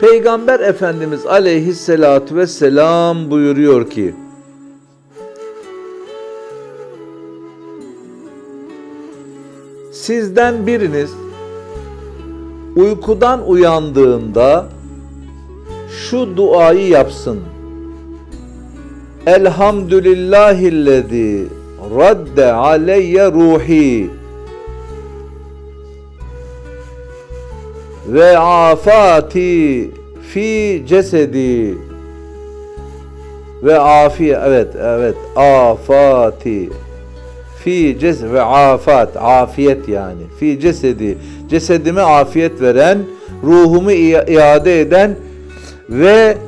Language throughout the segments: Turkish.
Peygamber Efendimiz aleyhissalatu vesselam buyuruyor ki Sizden biriniz uykudan uyandığında şu duayı yapsın. Elhamdülillahillezî radde aleyye ruhi ve afati fi cesedi ve afiye evet evet afati fi ces ve afat afiyet yani fi cesedi cesedime afiyet veren ruhumu ia- iade eden ve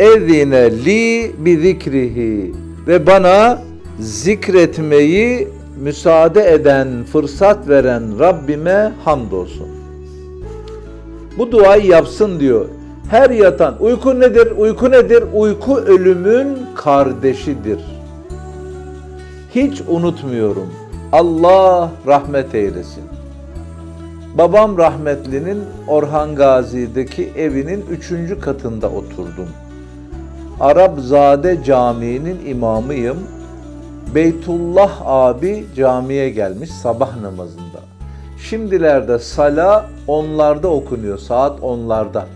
ezine li bi zikrihi ve bana zikretmeyi müsaade eden, fırsat veren Rabbime hamdolsun. Bu duayı yapsın diyor. Her yatan uyku nedir? Uyku nedir? Uyku ölümün kardeşidir. Hiç unutmuyorum. Allah rahmet eylesin. Babam rahmetlinin Orhan Gazi'deki evinin üçüncü katında oturdum. Arapzade Camii'nin imamıyım. Beytullah abi camiye gelmiş sabah namazında. Şimdilerde sala onlarda okunuyor saat onlarda.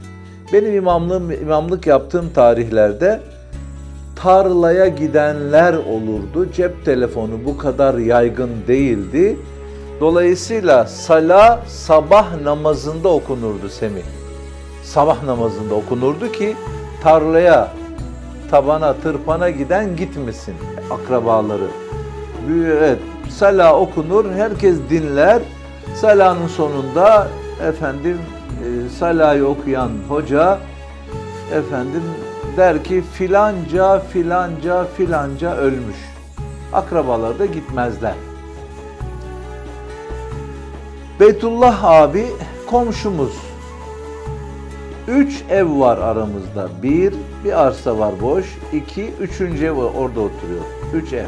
Benim imamlığım, imamlık yaptığım tarihlerde tarlaya gidenler olurdu. Cep telefonu bu kadar yaygın değildi. Dolayısıyla sala sabah namazında okunurdu Semih. Sabah namazında okunurdu ki tarlaya, tabana, tırpana giden gitmesin akrabaları. Evet, sala okunur, herkes dinler. Salanın sonunda efendim e, salayı okuyan hoca efendim der ki filanca filanca filanca ölmüş. Akrabalar da gitmezler. Beytullah abi komşumuz. Üç ev var aramızda. Bir, bir arsa var boş. İki, üçüncü ev orada oturuyor. Üç ev.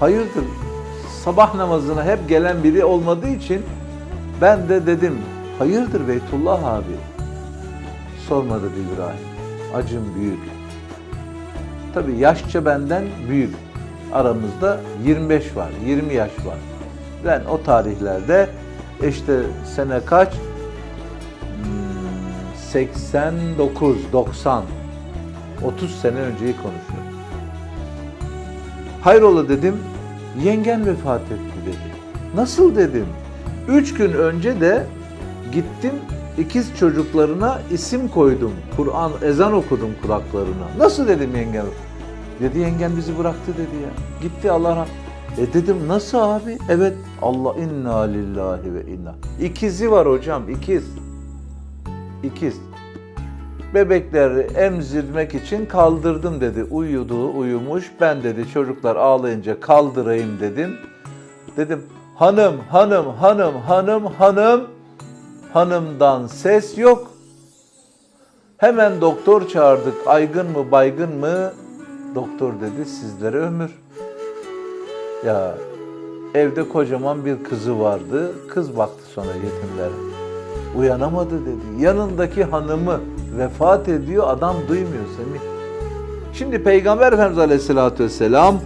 Hayırdır? Sabah namazına hep gelen biri olmadığı için ben de dedim, hayırdır Beytullah abi? Sorma dedi İbrahim. Acım büyük. Tabii yaşça benden büyük. Aramızda 25 var, 20 yaş var. Ben o tarihlerde işte sene kaç? Hmm, 89, 90, 30 sene önceyi konuşuyorum. Hayrola dedim, yengen vefat etti dedi. Nasıl dedim? Üç gün önce de gittim ikiz çocuklarına isim koydum. Kur'an, ezan okudum kulaklarına. Nasıl dedim yengen? Dedi yengen bizi bıraktı dedi ya. Gitti Allah rahmet. E dedim nasıl abi? Evet Allah inna lillahi ve inna. İkizi var hocam ikiz. İkiz. Bebekleri emzirmek için kaldırdım dedi. Uyudu, uyumuş. Ben dedi çocuklar ağlayınca kaldırayım dedim. Dedim hanım, hanım, hanım, hanım, hanım. Hanımdan ses yok. Hemen doktor çağırdık. Aygın mı, baygın mı? Doktor dedi sizlere ömür. Ya evde kocaman bir kızı vardı. Kız baktı sonra yetimlere. Uyanamadı dedi. Yanındaki hanımı vefat ediyor adam duymuyor Semih. Şimdi Peygamber Efendimiz Aleyhisselatü Vesselam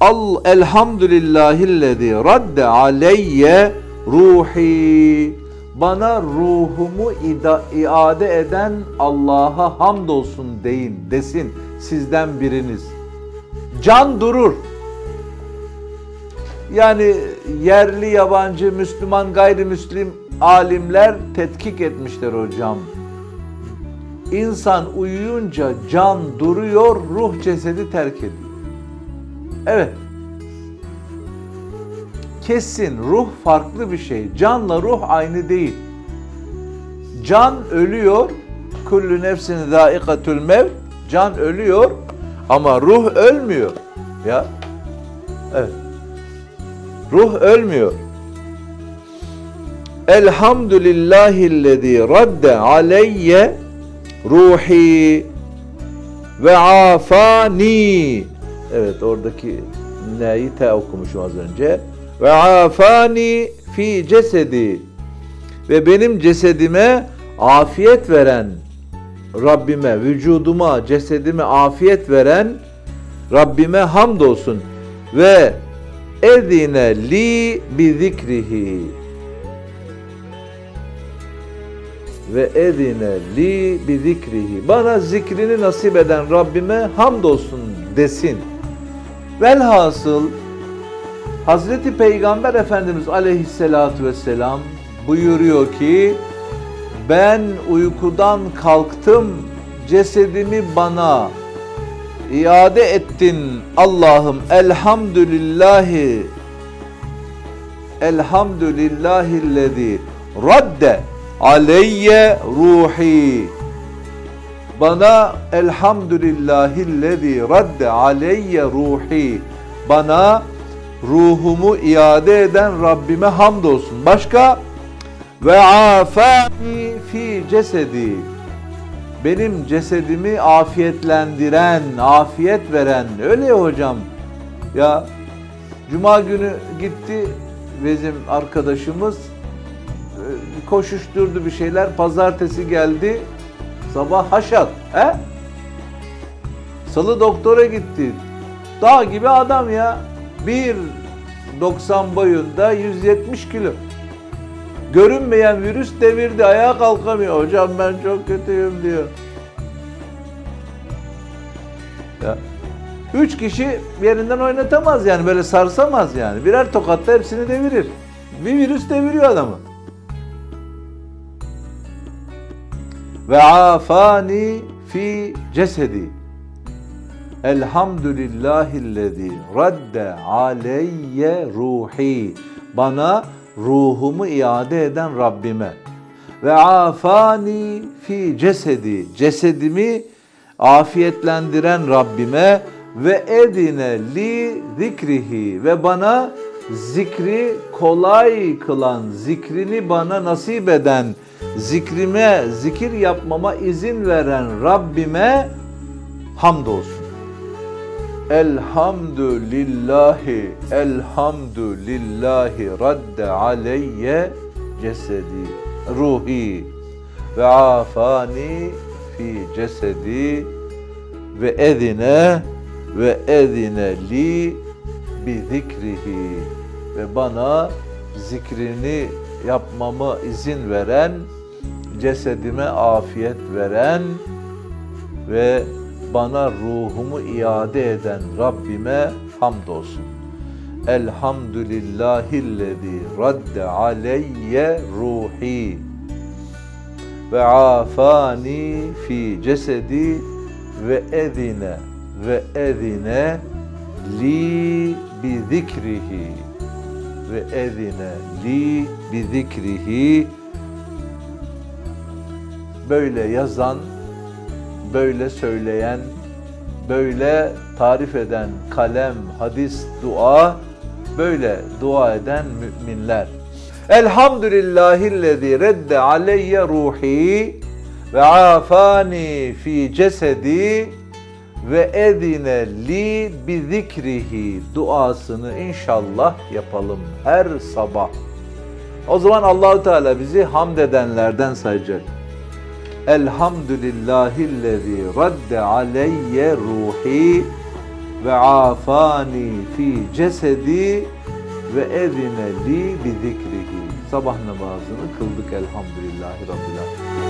Al elhamdülillahillezî radde aleyye ruhi bana ruhumu ida, iade eden Allah'a hamdolsun deyin desin sizden biriniz. Can durur. Yani yerli yabancı Müslüman gayrimüslim alimler tetkik etmişler hocam. İnsan uyuyunca can duruyor, ruh cesedi terk ediyor. Evet. Kesin ruh farklı bir şey. Canla ruh aynı değil. Can ölüyor. Kullu nefsin zâikatül mev. Can ölüyor ama ruh ölmüyor. Ya. Evet. Ruh ölmüyor. Elhamdülillahillezî radde aleyye ruhi ve afani. Evet oradaki neyi te okumuşum az önce. Ve afani fi cesedi. Ve benim cesedime afiyet veren Rabbime, vücuduma, cesedime afiyet veren Rabbime hamdolsun ve ezine li bi zikrihi ve ezine li bi zikrihi. Bana zikrini nasip eden Rabbime hamdolsun desin. Velhasıl Hazreti Peygamber Efendimiz Aleyhisselatü Vesselam buyuruyor ki ben uykudan kalktım cesedimi bana iade ettin Allah'ım. Elhamdülillahi elhamdülillahillezî. Radde aleyye ruhi. Bana elhamdülillahillezî radde aleyye ruhi. Bana ruhumu iade eden Rabbime hamdolsun. Başka? Ve afani fi cesedi. Benim cesedimi afiyetlendiren, afiyet veren öyle ya hocam. Ya cuma günü gitti bizim arkadaşımız koşuşturdu bir şeyler. Pazartesi geldi. Sabah haşat. He? Salı doktora gitti. Dağ gibi adam ya. 1.90 boyunda 170 kilo. Görünmeyen virüs devirdi. Ayağa kalkamıyor. Hocam ben çok kötüyüm diyor. Ya. Üç kişi yerinden oynatamaz yani böyle sarsamaz yani. Birer tokatta hepsini devirir. Bir virüs deviriyor adamı. Ve afani fi cesedi. Elhamdülillahillezî radde aleyye ruhi. Bana ruhumu iade eden Rabbime. Ve afani fi cesedi. Cesedimi afiyetlendiren Rabbime ve edine li zikrihi ve bana zikri kolay kılan, zikrini bana nasip eden, zikrime, zikir yapmama izin veren Rabbime hamdolsun. Elhamdülillahi, elhamdülillahi radde aleyye cesedi, ruhi ve afani fi cesedi ve edine ve edine li bi zikrihi ve bana zikrini yapmama izin veren, cesedime afiyet veren ve bana ruhumu iade eden Rabbime hamdolsun. Elhamdülillahillezî radde aleyye ruhi ve afani fi cesedi ve edine ve edine li bi zikrihi ve edine li bi zikrihi böyle yazan böyle söyleyen, böyle tarif eden kalem, hadis, dua, böyle dua eden müminler. Elhamdülillahillezî redde aleyye ruhi ve afani fi cesedi ve edine li bi zikrihi duasını inşallah yapalım her sabah. O zaman Allahu Teala bizi hamd edenlerden sayacak. Elhamdülillahillezî radde aleyye ruhi ve afani fi cesedi ve ezine li bi zikrihi. Sabah namazını kıldık elhamdülillahi rabbil alemin.